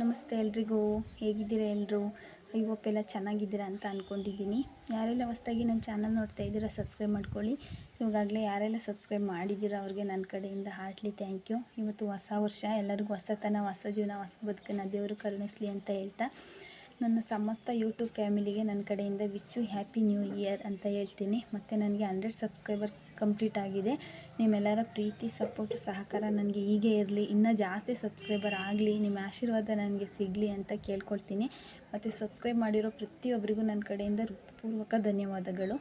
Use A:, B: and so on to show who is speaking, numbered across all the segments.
A: ನಮಸ್ತೆ ಎಲ್ರಿಗೂ, ಹೇಗಿದ್ದೀರಾ ಎಲ್ಲರೂ ಐ ಎಲ್ಲ ಚೆನ್ನಾಗಿದ್ದೀರಾ ಅಂತ ಅಂದ್ಕೊಂಡಿದ್ದೀನಿ ಯಾರೆಲ್ಲ ಹೊಸ್ದಾಗಿ ನನ್ನ ಚಾನಲ್ ನೋಡ್ತಾ ಇದ್ದೀರಾ ಸಬ್ಸ್ಕ್ರೈಬ್ ಮಾಡ್ಕೊಳ್ಳಿ. ಇವಾಗಲೇ ಯಾರೆಲ್ಲ ಸಬ್ಸ್ಕ್ರೈಬ್ ಮಾಡಿದ್ದೀರಾ ಅವ್ರಿಗೆ ನನ್ನ ಕಡೆಯಿಂದ ಹಾರ್ಟ್ಲಿ ಥ್ಯಾಂಕ್ ಯು ಇವತ್ತು ಹೊಸ ವರ್ಷ, ಎಲ್ಲರಿಗೂ ಹೊಸತನ, ಹೊಸ ಜೀವನ, ಹೊಸ ಬದುಕನ್ನು ದೇವರು ಕರುಣಿಸ್ಲಿ ಅಂತ ಹೇಳ್ತಾ, ನನ್ನ ಸಮಸ್ತ ಯೂಟ್ಯೂಬ್ ಫ್ಯಾಮಿಲಿಗೆ ನನ್ನ ಕಡೆಯಿಂದ wish you happy new year ಅಂತ ಹೇಳ್ತೀನಿ. ಮತ್ತು ನನಗೆ ಹಂಡ್ರೆಡ್ ಸಬ್ಸ್ಕ್ರೈಬರ್ ಕಂಪ್ಲೀಟ್ ಆಗಿದೆ. ನಿಮ್ಮೆಲ್ಲರ ಪ್ರೀತಿ, ಸಪೋರ್ಟ್, ಸಹಕಾರ ನನಗೆ ಹೀಗೆ ಇರಲಿ. ಇನ್ನೂ ಜಾಸ್ತಿ ಸಬ್ಸ್ಕ್ರೈಬರ್ ಆಗಲಿ, ನಿಮ್ಮ ಆಶೀರ್ವಾದ ನನಗೆ ಸಿಗಲಿ ಅಂತ ಕೇಳ್ಕೊಳ್ತೀನಿ. ಮತ್ತು ಸಬ್ಸ್ಕ್ರೈಬ್ ಮಾಡಿರೋ ಪ್ರತಿಯೊಬ್ಬರಿಗೂ ನನ್ನ ಕಡೆಯಿಂದ ಹೃತ್ಪೂರ್ವಕ ಧನ್ಯವಾದಗಳು.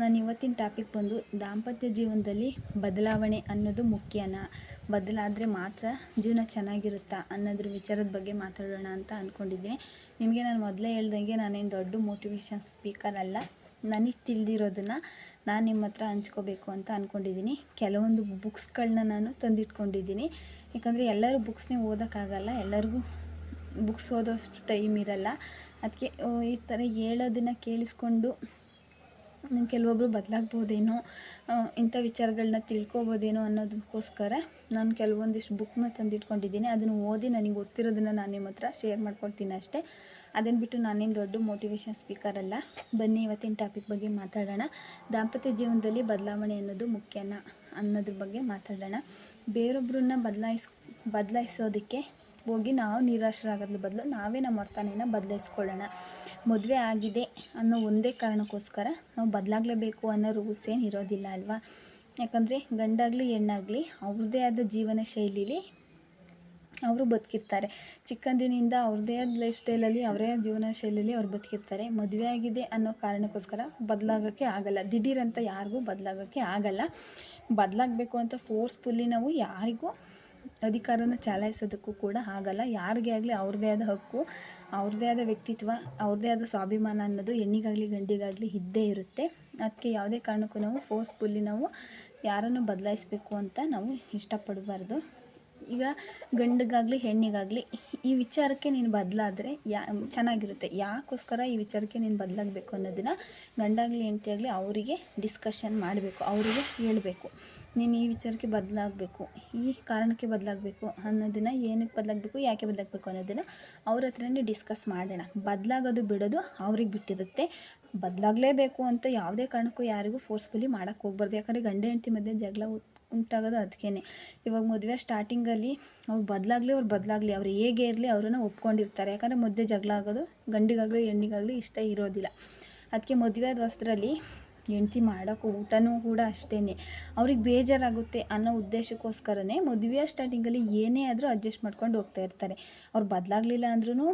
A: ನಾನು ಇವತ್ತಿನ ಟಾಪಿಕ್ ಬಂದು ದಾಂಪತ್ಯ ಜೀವನದಲ್ಲಿ ಬದಲಾವಣೆ ಅನ್ನೋದು ಮುಖ್ಯನಾ. ಬದಲಾದರೆ ಮಾತ್ರ ಜೀವನ ಚೆನ್ನಾಗಿರುತ್ತಾ ಅನ್ನೋದ್ರ ವಿಚಾರದ ಬಗ್ಗೆ ಮಾತಾಡೋಣ ಅಂತ ಅಂದ್ಕೊಂಡಿದ್ದೀನಿ ನಿಮಗೆ ನಾನು ಮೊದಲೇ ಹೇಳ್ದಂಗೆ ನಾನೇನು ದೊಡ್ಡ ಮೋಟಿವೇಶನ್ ಸ್ಪೀಕರ್ ಅಲ್ಲ. ನನಗೆ ತಿಳಿದಿರೋದನ್ನು ನಾನು ನಿಮ್ಮ ಹತ್ರ ಹಂಚ್ಕೋಬೇಕು ಅಂತ ಅಂದ್ಕೊಂಡಿದ್ದೀನಿ ಕೆಲವೊಂದು ಬುಕ್ಸ್ಗಳನ್ನ ನಾನು ತಂದಿಟ್ಕೊಂಡಿದ್ದೀನಿ ಯಾಕಂದರೆ ಎಲ್ಲರೂ ಬುಕ್ಸ್ನೇ ಓದೋಕ್ಕಾಗಲ್ಲ, ಎಲ್ಲರಿಗೂ ಬುಕ್ಸ್ ಓದೋಷ್ಟು ಟೈಮ್ ಇರಲ್ಲ. ಅದಕ್ಕೆ ಈ ಥರ ಹೇಳೋದನ್ನು ಕೇಳಿಸ್ಕೊಂಡು ಕೆಲವೊಬ್ಬರು ಬದಲಾಗ್ಬೋದೇನೋ ಇಂಥ ವಿಚಾರಗಳನ್ನ ತಿಳ್ಕೊಬೋದೇನೋ ಅನ್ನೋದಕ್ಕೋಸ್ಕರ ನಾನು ಕೆಲವೊಂದಿಷ್ಟು ಬುಕ್ನ ತಂದಿಟ್ಕೊಂಡಿದ್ದೀನಿ. ಅದನ್ನು ಓದಿ ನನಗೆ ಗೊತ್ತಿರೋದನ್ನು ನಾನು ನಿಮ್ಮ ಹತ್ರ ಶೇರ್ ಮಾಡ್ಕೊಳ್ತೀನಿ ಅಷ್ಟೇ. ಅದನ್ನು ಬಿಟ್ಟು ನಾನೇನು ದೊಡ್ಡ ಮೋಟಿವೇಶನ್ ಸ್ಪೀಕರ್ ಅಲ್ಲ. ಬನ್ನಿ ಇವತ್ತಿನ ಟಾಪಿಕ್ ಬಗ್ಗೆ ಮಾತಾಡೋಣ. ದಾಂಪತ್ಯ ಜೀವನದಲ್ಲಿ ಬದಲಾವಣೆ ಅನ್ನೋದು ಮುಖ್ಯನ ಅನ್ನೋದ್ರ ಬಗ್ಗೆ ಮಾತಾಡೋಣ. ಬೇರೊಬ್ಬರನ್ನ ಬದಲಾಯಿಸ್, ಬದಲಾಯಿಸೋದಕ್ಕೆ ಹೋಗಿ ನಾವು ನಿರಾಶರಾಗೋದ್ರ ಬದಲು ನಾವೇ ನಮ್ಮ ವರ್ತನೆಯನ್ನು ಬದಲಾಯಿಸ್ಕೊಳ್ಳೋಣ. ಮದುವೆ ಆಗಿದೆ ಅನ್ನೋ ಒಂದೇ ಕಾರಣಕ್ಕೋಸ್ಕರ ನಾವು ಬದಲಾಗಲೇಬೇಕು ಅನ್ನೋ ರೂಲ್ಸ್ ಏನು ಇರೋದಿಲ್ಲ ಅಲ್ವಾ? ಯಾಕಂದರೆ ಗಂಡಾಗಲಿ, ಹೆಣ್ಣಾಗಲಿ ಅವ್ರದ್ದೇ ಆದ ಜೀವನ ಶೈಲೀಲಿ ಅವರು ಬದುಕಿರ್ತಾರೆ. ಚಿಕ್ಕಂದಿನಿಂದ ಅವ್ರದ್ದೇ ಆದ ಲೈಫ್ ಸ್ಟೈಲಲ್ಲಿ ಅವರೇ ಜೀವನ ಶೈಲಿಯಲ್ಲಿ ಅವ್ರು ಬದುಕಿರ್ತಾರೆ. ಮದುವೆ ಆಗಿದೆ ಅನ್ನೋ ಕಾರಣಕ್ಕೋಸ್ಕರ ಬದಲಾಗೋಕ್ಕೆ ಆಗಲ್ಲ. ದಿಢೀರಂತ ಯಾರಿಗೂ ಬದಲಾಗೋಕ್ಕೆ ಆಗಲ್ಲ. ಬದಲಾಗಬೇಕು ಅಂತ ಫೋರ್ಸ್ಫುಲ್ಲಿ ನಾವು ಯಾರಿಗೂ ಅಧಿಕಾರನ ಚಲಾಯಿಸೋದಕ್ಕೂ ಕೂಡ ಆಗಲ್ಲ ಯಾರಿಗೇ ಆಗಲಿ ಅವ್ರದ್ದೇ ಆದ ಹಕ್ಕು, ಅವ್ರದ್ದೇ ಆದ ವ್ಯಕ್ತಿತ್ವ, ಅವ್ರದ್ದೇ ಆದ ಸ್ವಾಭಿಮಾನ ಅನ್ನೋದು ಹೆಣ್ಣಿಗಾಗಲಿ, ಗಂಡಿಗಾಗಲಿ ಇದ್ದೇ ಇರುತ್ತೆ. ಅದಕ್ಕೆ ಯಾವುದೇ ಕಾರಣಕ್ಕೂ ನಾವು ಫೋರ್ಸ್ಫುಲ್ಲಿ ನಾವು ಯಾರನ್ನು ಬದಲಾಯಿಸಬೇಕು ಅಂತ ನಾವು ಇಷ್ಟಪಡಬಾರ್ದು. ಈಗ ಗಂಡಿಗಾಗಲಿ, ಹೆಣ್ಣಿಗಾಗಲಿ, ಈ ವಿಚಾರಕ್ಕೆ ನೀನು ಬದಲಾದರೆ ಯಾ, ಚೆನ್ನಾಗಿರುತ್ತೆ. ಯಾಕೋಸ್ಕರ ಈ ವಿಚಾರಕ್ಕೆ ನೀನು ಬದಲಾಗಬೇಕು ಅನ್ನೋದನ್ನು ಗಂಡಾಗಲಿ, ಹೆಂಡತಿಯಾಗಲಿ ಅವರಿಗೆ ಡಿಸ್ಕಷನ್ ಮಾಡಬೇಕು, ಅವರಿಗೆ ಹೇಳಬೇಕು. ನೀನು ಈ ವಿಚಾರಕ್ಕೆ ಬದಲಾಗಬೇಕು, ಈ ಕಾರಣಕ್ಕೆ ಬದಲಾಗಬೇಕು ಅನ್ನೋದನ್ನು ಏನಕ್ಕೆ ಬದಲಾಗಬೇಕು, ಯಾಕೆ ಬದಲಾಗಬೇಕು ಅನ್ನೋದನ್ನು ಅವ್ರ ಹತ್ರನೇ ಡಿಸ್ಕಸ್ ಮಾಡೋಣ. ಬದಲಾಗೋದು ಬಿಡೋದು ಅವ್ರಿಗೆ ಬಿಟ್ಟಿರುತ್ತೆ. ಬದಲಾಗಲೇಬೇಕು ಅಂತ ಯಾವುದೇ ಕಾರಣಕ್ಕೂ ಯಾರಿಗೂ ಫೋರ್ಸ್ಫುಲಿ ಮಾಡೋಕ್ಕೆ ಹೋಗ್ಬಾರ್ದು. ಯಾಕಂದರೆ ಗಂಡ, ಹೆಂಡತಿ ಮಧ್ಯೆ ಜಗಳ ಉಂಟಾಗೋದು ಅದಕ್ಕೇ ಇವಾಗ ಮದುವೆ ಸ್ಟಾರ್ಟಿಂಗಲ್ಲಿ ಅವ್ರು ಬದಲಾಗಲಿ ಅವ್ರು ಬದಲಾಗಲಿ, ಅವ್ರು ಹೇಗೆ ಇರಲಿ ಅವರನ್ನು ಒಪ್ಕೊಂಡಿರ್ತಾರೆ. ಯಾಕಂದರೆ ಮಧ್ಯೆ ಜಗಳ ಆಗೋದು, ಗಂಡಿಗಾಗಲಿ ಹೆಣ್ಣಿಗಾಗಲಿ ಇಷ್ಟ ಇರೋದಿಲ್ಲ. ಅದಕ್ಕೆ ಮದುವೆ ಆದ ವಸ್ತ್ರಲ್ಲಿ ಹೆಂಡ್ತಿ ಮಾಡೋಕ್ಕೂ ಊಟನೂ ಕೂಡ ಅಷ್ಟೇ ಅವ್ರಿಗೆ ಬೇಜಾರಾಗುತ್ತೆ ಅನ್ನೋ ಉದ್ದೇಶಕ್ಕೋಸ್ಕರನೇ ಮದುವೆಯ ಸ್ಟಾರ್ಟಿಂಗಲ್ಲಿ ಏನೇ ಆದರೂ ಅಡ್ಜಸ್ಟ್ ಮಾಡ್ಕೊಂಡು ಹೋಗ್ತಾ ಇರ್ತಾರೆ. ಅವ್ರು ಬದಲಾಗಲಿಲ್ಲ ಅಂದ್ರೂ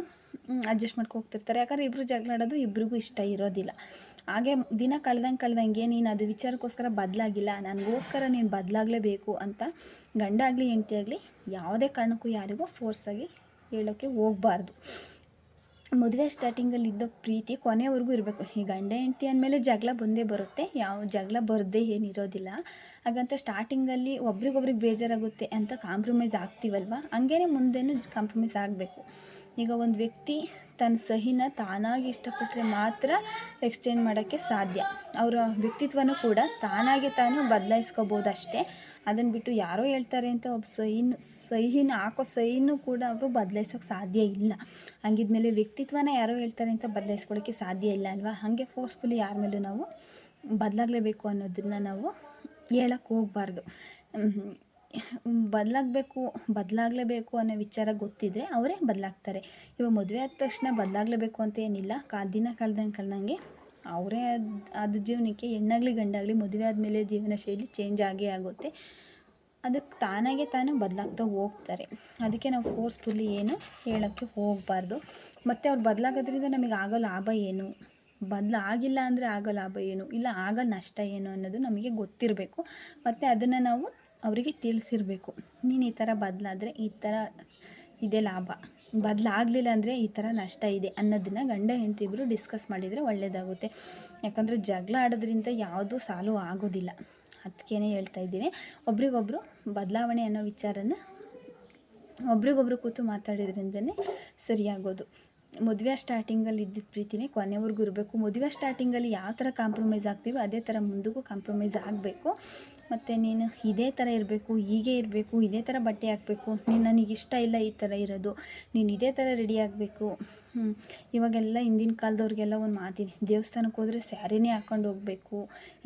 A: ಅಡ್ಜಸ್ಟ್ ಮಾಡ್ಕೊ ಹೋಗ್ತಿರ್ತಾರೆ ಯಾಕಂದರೆ ಇಬ್ಬರು ಜಗಳಾಡೋದು ಇಬ್ರಿಗೂ ಇಷ್ಟ ಇರೋದಿಲ್ಲ. ಹಾಗೆ ದಿನ ಕಳ್ದಂಗೆ ಕಳ್ದಂಗೆ ನೀನು ಅದು ವಿಚಾರಕ್ಕೋಸ್ಕರ ಬದಲಾಗಿಲ್ಲ, ನನಗೋಸ್ಕರ ನೀನು ಬದಲಾಗಲೇಬೇಕು ಅಂತ ಗಂಡ ಆಗಲಿ ಯಾವುದೇ ಕಾರಣಕ್ಕೂ ಯಾರಿಗೂ ಫೋರ್ಸಾಗಿ ಹೇಳೋಕ್ಕೆ ಹೋಗಬಾರ್ದು. ಮದುವೆ ಸ್ಟಾರ್ಟಿಂಗಲ್ಲಿ ಇದ್ದ ಪ್ರೀತಿ ಕೊನೆವರೆಗೂ ಇರಬೇಕು. ಈ ಗಂಡ ಹೆಂಡತಿ ಅಂದಮೇಲೆ ಜಗಳ ಬಂದೇ ಬರುತ್ತೆ. ಯಾವ ಜಗಳ ಬರದೇ ಏನಿರೋದಿಲ್ಲ. ಹಾಗಂತ ಸ್ಟಾರ್ಟಿಂಗಲ್ಲಿ ಒಬ್ರಿಗೊಬ್ರಿಗೆ ಬೇಜಾರಾಗುತ್ತೆ ಅಂತ ಕಾಂಪ್ರಮೈಸ್ ಆಗ್ತೀವಲ್ವ? ಹಂಗೇ ಮುಂದೆನೂ ಕಾಂಪ್ರಮೈಸ್ ಆಗಬೇಕು. ಈಗ ಒಂದು ವ್ಯಕ್ತಿ ತನ್ನ ಸಹಿನ ತಾನಾಗಿ ಇಷ್ಟಪಟ್ಟರೆ ಮಾತ್ರ ಎಕ್ಸ್ಚೇಂಜ್ ಮಾಡೋಕ್ಕೆ ಸಾಧ್ಯ. ಅವರ ವ್ಯಕ್ತಿತ್ವನೂ ಕೂಡ ತಾನಾಗೆ ತಾನು ಬದಲಾಯಿಸ್ಕೋಬೋದು ಅಷ್ಟೇ ಅದನ್ನು ಬಿಟ್ಟು ಯಾರೋ ಹೇಳ್ತಾರೆ ಅಂತ ಒಬ್ಬ ಸೈನ್, ಸಹಿನ, ಹಾಕೋ ಸೈನು ಕೂಡ ಅವರು ಬದಲಾಯಿಸೋಕ್ಕೆ ಸಾಧ್ಯ ಇಲ್ಲ. ಹಂಗಿದ್ಮೇಲೆ ವ್ಯಕ್ತಿತ್ವನ ಯಾರೋ ಹೇಳ್ತಾರೆ ಅಂತ ಬದಲಾಯಿಸ್ಕೊಳ್ಳೋಕ್ಕೆ ಸಾಧ್ಯ ಇಲ್ಲ ಅಲ್ವಾ? ಹಾಗೆ ಫೋರ್ಸ್ಫುಲಿ ಯಾರ ಮೇಲೂ ನಾವು ಬದಲಾಗಲೇಬೇಕು ಅನ್ನೋದನ್ನು ನಾವು ಹೇಳಕ್ಕೆ ಹೋಗಬಾರ್ದು. ಬದಲಾಗಬೇಕು, ಬದಲಾಗಲೇಬೇಕು ಅನ್ನೋ ವಿಚಾರ ಗೊತ್ತಿದ್ದರೆ ಅವರೇ ಬದಲಾಗ್ತಾರೆ. ಇವಾಗ ಮದುವೆ ಆದ ತಕ್ಷಣ ಬದಲಾಗಲೇಬೇಕು ಅಂತ ಏನಿಲ್ಲ. ಕಾ, ದಿನ ಕಳೆದಂಗೆ ಕಳ್ದಂಗೆ ಅವರೇ ಅದು ಆದ ಜೀವನಕ್ಕೆ ಹೆಣ್ಣಾಗಲಿ ಗಂಡಾಗಲಿ ಮದುವೆ ಆದಮೇಲೆ ಜೀವನ ಶೈಲಿ ಚೇಂಜ್ ಆಗೇ ಆಗುತ್ತೆ. ಅದಕ್ಕೆ ತಾನಾಗೆ ತಾನು ಬದಲಾಗ್ತಾ ಹೋಗ್ತಾರೆ. ಅದಕ್ಕೆ ನಾವು ಫೋರ್ಸ್ಫುಲ್ಲಿ ಏನು ಹೇಳೋಕ್ಕೆ ಹೋಗಬಾರ್ದು. ಮತ್ತು ಅವ್ರು ಬದಲಾಗೋದ್ರಿಂದ ನಮಗೆ ಆಗೋ ಲಾಭ ಏನು? ಬದಲಾಗಿಲ್ಲ ಅಂದರೆ ಆಗೋ ಲಾಭ ಏನು? ಇಲ್ಲ ಆಗೋ ನಷ್ಟ ಏನು ಅನ್ನೋದು ನಮಗೆ ಗೊತ್ತಿರಬೇಕು. ಮತ್ತು ಅದನ್ನು ನಾವು ಅವರಿಗೆ ತಿಳಿಸಿರ್ಬೇಕು. ನೀನು ಈ ಥರ ಬದಲಾದರೆ ಈ ಥರ ಇದೆ ಲಾಭ. ಬದಲಾಗಲಿಲ್ಲ ಅಂದರೆ ಈ ಥರ ನಷ್ಟ ಇದೆ ಅನ್ನೋದನ್ನು ಗಂಡ ಹೆಂಡತಿ ಇಬ್ಬರು ಡಿಸ್ಕಸ್ ಮಾಡಿದರೆ ಒಳ್ಳೆಯದಾಗುತ್ತೆ ಯಾಕಂದರೆ ಜಗಳ ಆಡೋದ್ರಿಂದ ಯಾವುದೂ ಸಾಲು ಆಗೋದಿಲ್ಲ. ಅದಕ್ಕೇ ಹೇಳ್ತಾ ಇದ್ದೀನಿ. ಒಬ್ರಿಗೊಬ್ಬರು ಬದಲಾವಣೆ ಅನ್ನೋ ವಿಚಾರನ ಒಬ್ರಿಗೊಬ್ರು ಕೂತು ಮಾತಾಡಿದ್ರಿಂದನೇ ಸರಿಯಾಗೋದು. ಮದುವೆ ಸ್ಟಾರ್ಟಿಂಗಲ್ಲಿ ಇದ್ದಿದ್ದ ಪ್ರೀತಿನೇ ಕೊನೆವರೆಗೂ ಇರಬೇಕು. ಮದುವೆ ಸ್ಟಾರ್ಟಿಂಗಲ್ಲಿ ಯಾವ ಥರ ಕಾಂಪ್ರಮೈಸ್ ಆಗ್ತೀವಿ ಅದೇ ಥರ ಮುಂದಕ್ಕೂ ಕಾಂಪ್ರಮೈಸ್ ಆಗಬೇಕು. ಮತ್ತು ನೀನು ಇದೇ ಥರ ಇರಬೇಕು, ಹೀಗೆ ಇರಬೇಕು, ಇದೇ ಥರ ಬಟ್ಟೆ ಹಾಕಬೇಕು. ನೀನು ಇಷ್ಟ ಇಲ್ಲ ಈ ಥರ ಇರೋದು. ನೀನು ಇದೇ ಥರ ರೆಡಿ ಆಗಬೇಕು. ಇವಾಗೆಲ್ಲ ಹಿಂದಿನ ಕಾಲದವ್ರಿಗೆಲ್ಲ ಒಂದು ಮಾತಿದೆ ದೇವಸ್ಥಾನಕ್ಕೆ ಹೋದರೆ ಸ್ಯಾರಿನೇ ಹಾಕ್ಕೊಂಡು ಹೋಗಬೇಕು,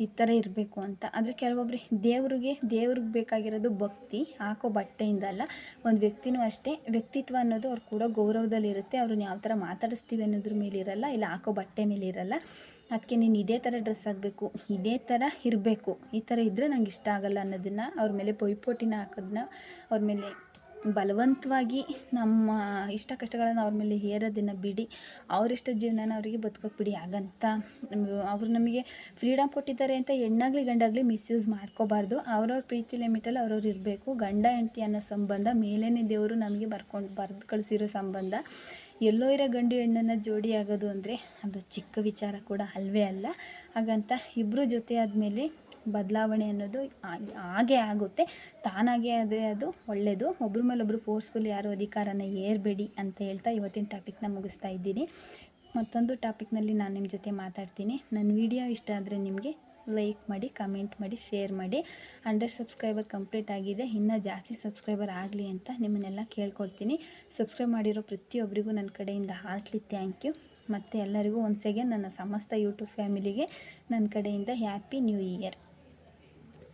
A: ಈ ಥರ ಇರಬೇಕು ಅಂತ. ಆದರೆ ಕೆಲವೊಬ್ಬರು ದೇವ್ರಿಗೆ ದೇವ್ರಿಗೆ ಬೇಕಾಗಿರೋದು ಭಕ್ತಿ, ಹಾಕೋ ಬಟ್ಟೆಯಿಂದ ಅಲ್ಲ. ಒಂದು ವ್ಯಕ್ತಿನೂ ಅಷ್ಟೇ. ವ್ಯಕ್ತಿತ್ವ ಅನ್ನೋದು ಅವ್ರು ಕೂಡ ಗೌರವದಲ್ಲಿರುತ್ತೆ. ಅವ್ರನ್ನ ಯಾವ ಥರ ಮಾತಾಡಿಸ್ತೀವಿ ಅನ್ನೋದ್ರ ಮೇಲೆ ಇರಲ್ಲ ಇಲ್ಲ ಹಾಕೋ ಬಟ್ಟೆ ಮೇಲೆ ಇರಲ್ಲ ಅದಕ್ಕೆ ನೀನು ಇದೇ ಥರ ಡ್ರೆಸ್ ಆಗಬೇಕು ಇದೇ ಥರ ಇರಬೇಕು. ಈ ಥರ ಇದ್ದರೆ ನಂಗೆ ಇಷ್ಟ ಆಗಲ್ಲ ಅನ್ನೋದನ್ನು ಅವ್ರ ಮೇಲೆ ಪೈಪೋಟಿನ ಹಾಕೋದನ್ನ ಅವ್ರ ಮೇಲೆ ಬಲವಂತವಾಗಿ ನಮ್ಮ ಇಷ್ಟ ಕಷ್ಟಗಳನ್ನು ಅವ್ರ ಮೇಲೆ ಹೇರೋದನ್ನು ಬಿಡಿ. ಅವರಿಷ್ಟ ಜೀವನನ ಅವರಿಗೆ ಬದುಕೋಕೆ ಬಿಡಿ. ಹಾಗಂತ ಅವರು ನಮಗೆ ಫ್ರೀಡಮ್ ಕೊಟ್ಟಿದ್ದಾರೆ ಅಂತ ಹೆಣ್ಣಾಗಲಿ ಗಂಡಾಗಲಿ ಮಿಸ್ಯೂಸ್ ಮಾಡ್ಕೋಬಾರ್ದು. ಅವ್ರವ್ರ ಪ್ರೀತಿ ಲಿಮಿಟಲ್ಲಿ ಅವ್ರವ್ರು ಇರಬೇಕು. ಗಂಡ, ಹೆಂಡತಿ ಅನ್ನೋ ಸಂಬಂಧ ಮೇಲೇನೇ ದೇವರು ನಮಗೆ ಬರ್ಕೊಂಡು, ಬರೆದು ಕಳಿಸಿರೋ ಸಂಬಂಧ. ಎಲ್ಲೋ ಇರೋ ಗಂಡು ಹೆಣ್ಣನ್ನು ಜೋಡಿ ಆಗೋದು ಅಂದರೆ ಅದು ಚಿಕ್ಕ ವಿಚಾರ ಕೂಡ ಅಲ್ವೇ ಅಲ್ಲ. ಹಾಗಂತ ಇಬ್ಬರು ಜೊತೆ ಆದಮೇಲೆ ಬದಲಾವಣೆ ಅನ್ನೋದು ಹಾಗೆ ಆಗುತ್ತೆ. ತಾನಾಗೆ ಆದರೆ ಅದು ಒಳ್ಳೆಯದು ಒಬ್ರ ಮೇಲೊಬ್ಬರು ಫೋರ್ಸ್ಫುಲ್ ಯಾರು ಅಧಿಕಾರನ ಏರಬೇಡಿ ಅಂತ ಹೇಳ್ತಾ ಇವತ್ತಿನ ಟಾಪಿಕ್ನ ಮುಗಿಸ್ತಾ ಇದ್ದೀನಿ. ಮತ್ತೊಂದು ಟಾಪಿಕ್ನಲ್ಲಿ ನಾನು ನಿಮ್ಮ ಜೊತೆ ಮಾತಾಡ್ತೀನಿ. ನನ್ನ ವಿಡಿಯೋ ಇಷ್ಟ ಆದರೆ ನಿಮಗೆ ಲೈಕ್ ಮಾಡಿ, ಕಮೆಂಟ್ ಮಾಡಿ, ಶೇರ್ ಮಾಡಿ. ಹಂಡ್ರೆಡ್ ಸಬ್ಸ್ಕ್ರೈಬರ್ ಕಂಪ್ಲೀಟ್ ಆಗಿದೆ. ಇನ್ನೂ ಜಾಸ್ತಿ ಸಬ್ಸ್ಕ್ರೈಬರ್ ಆಗಲಿ ಅಂತ ನಿಮ್ಮನ್ನೆಲ್ಲ ಕೇಳ್ಕೊಡ್ತೀನಿ ಸಬ್ಸ್ಕ್ರೈಬ್ ಮಾಡಿರೋ ಪ್ರತಿಯೊಬ್ಬರಿಗೂ ನನ್ನ ಕಡೆಯಿಂದ ಹಾರ್ಟ್ಲಿ ಥ್ಯಾಂಕ್ ಯು. ಮತ್ತು ಎಲ್ಲರಿಗೂ ಒನ್ಸ್ ಅಗೇನ್ ನನ್ನ ಸಮಸ್ತ ಯೂಟ್ಯೂಬ್ ಫ್ಯಾಮಿಲಿಗೆ ನನ್ನ ಕಡೆಯಿಂದ ಹ್ಯಾಪಿ ನ್ಯೂ ಇಯರ್